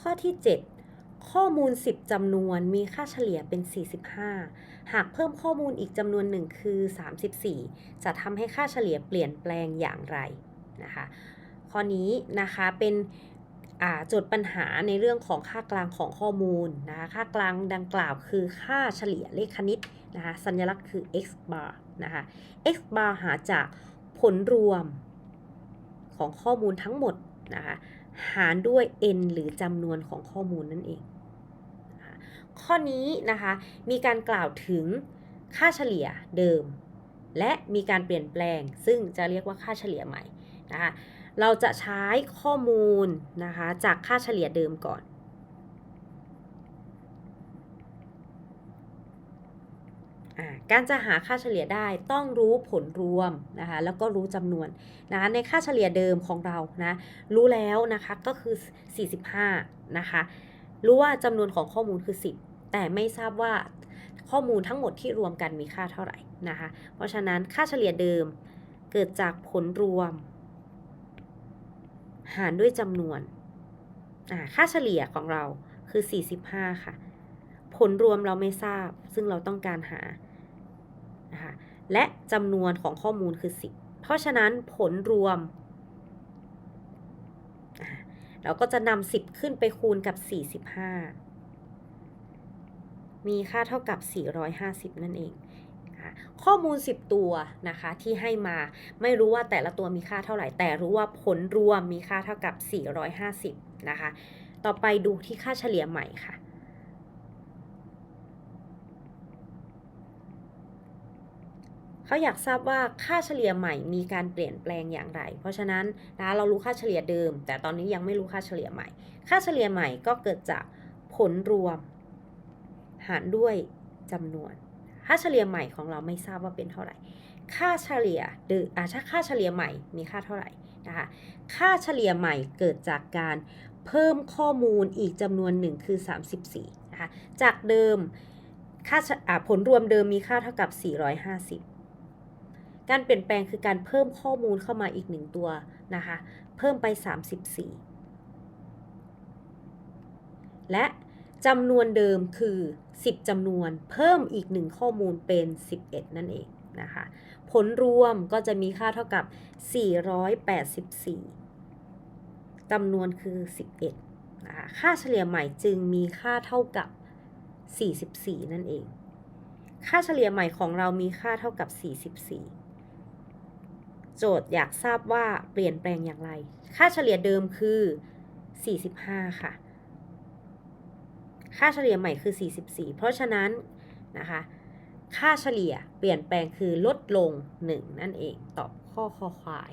ข้อที่ 7 ข้อมูล 10 จำนวนมีค่าเฉลี่ยเป็น 45 หากเพิ่มข้อมูลอีกจำนวนหนึ่งคือ 34 จะทำให้ค่าเฉลี่ยเปลี่ยนแปลงอย่างไรนะคะข้อนี้นะคะเป็นโจทย์ปัญหาในเรื่องของค่ากลางของข้อมูลนะคะค่ากลางดังกล่าวคือค่าเฉลี่ยเลขคณิตนะคะสัญลักษณ์คือ x bar นะคะ x bar หาจากผลรวมของข้อมูลทั้งหมดนะคะ หารด้วย n หรือจำนวนของข้อมูลนั่นเอง ข้อนี้นะคะมีการกล่าวถึงค่าเฉลี่ยเดิม และมีการเปลี่ยนแปลง ซึ่งจะเรียกว่าค่าเฉลี่ยใหม่นะคะเราจะใช้ข้อมูลนะคะจากค่าเฉลี่ยเดิมก่อน อ่า การจะหาค่าเฉลี่ยได้ต้องรู้ผลรวมนะคะแล้วก็รู้จำนวนนะคะในค่าเฉลี่ยเดิมของเรานะรู้แล้วนะคะก็คือ 45นะคะรู้ว่าจำนวนของข้อมูลคือ 10 แต่ไม่ทราบว่าข้อมูลทั้งหมดที่รวมกันมีค่าเท่าไหร่นะคะเพราะฉะนั้นค่าเฉลี่ยเดิมเกิดจากผลรวม หารด้วยจำนวนค่าเฉลี่ยของเราคือ 45 ค่ะ ผลรวมเราไม่ทราบ ซึ่งเราต้องการหา และจำนวนของข้อมูลคือ 10 เพราะฉะนั้นผลรวม เราก็จะนำ10 ขึ้นไปคูณกับ 45 มีค่าเท่ากับ 450 นั่นเองข้อมูล 10 ตัวนะคะที่ให้มาไม่รู้ว่าแต่ละตัวมีค่าเท่าไหร่ แต่รู้ว่าผลรวมมีค่าเท่ากับ 450 นะคะ ต่อไปดูที่ค่าเฉลี่ยใหม่ค่ะ เขาอยากทราบว่าค่าเฉลี่ยใหม่มีการเปลี่ยนแปลงอย่างไร เพราะฉะนั้นนะเรารู้ค่าเฉลี่ยเดิม แต่ตอนนี้ยังไม่รู้ค่าเฉลี่ยใหม่ ค่าเฉลี่ยใหม่ก็เกิดจากผลรวม หารด้วยจำนวน ค่าเฉลี่ยใหม่ของเราไม่ทราบว่าเป็นเท่าไหร่ ค่าเฉลี่ยเดิมอ่าถ้าค่าเฉลี่ยใหม่มีค่าเท่าไหร่นะคะค่าเฉลี่ยใหม่เกิดจากการเพิ่มข้อมูลอีกจำนวนหนึ่งคือ 34นะคะจากเดิมค่าเฉอ่าผลรวมเดิมมีค่าเท่ากับ 450 การเปลี่ยนแปลงคือการเพิ่มข้อมูลเข้ามาอีกหนึ่งตัวนะคะ เพิ่มไป 34 และจำนวนเดิมคือ 10จำนวน เพิ่มอีกหนึ่งข้อมูลเป็น 11 นั่นเองนะคะ ผลรวมก็จะมีค่าเท่ากับ 484จำนวนคือ 11นะคะ ค่าเฉลี่ยใหม่จึงมีค่าเท่ากับ 44 นั่นเอง ค่าเฉลี่ยใหม่ของเรามีค่าเท่ากับ 44 โจทย์อยากทราบว่าเปลี่ยนแปลงอย่างไร ค่าเฉลี่ยเดิมคือ 45 ค่ะ ค่าเฉลี่ยใหม่คือ 44 เพราะฉะนั้นนะคะ ค่าเฉลี่ยเปลี่ยนแปลงคือลดลง 1 นั่นเอง ตอบข้อคอควาย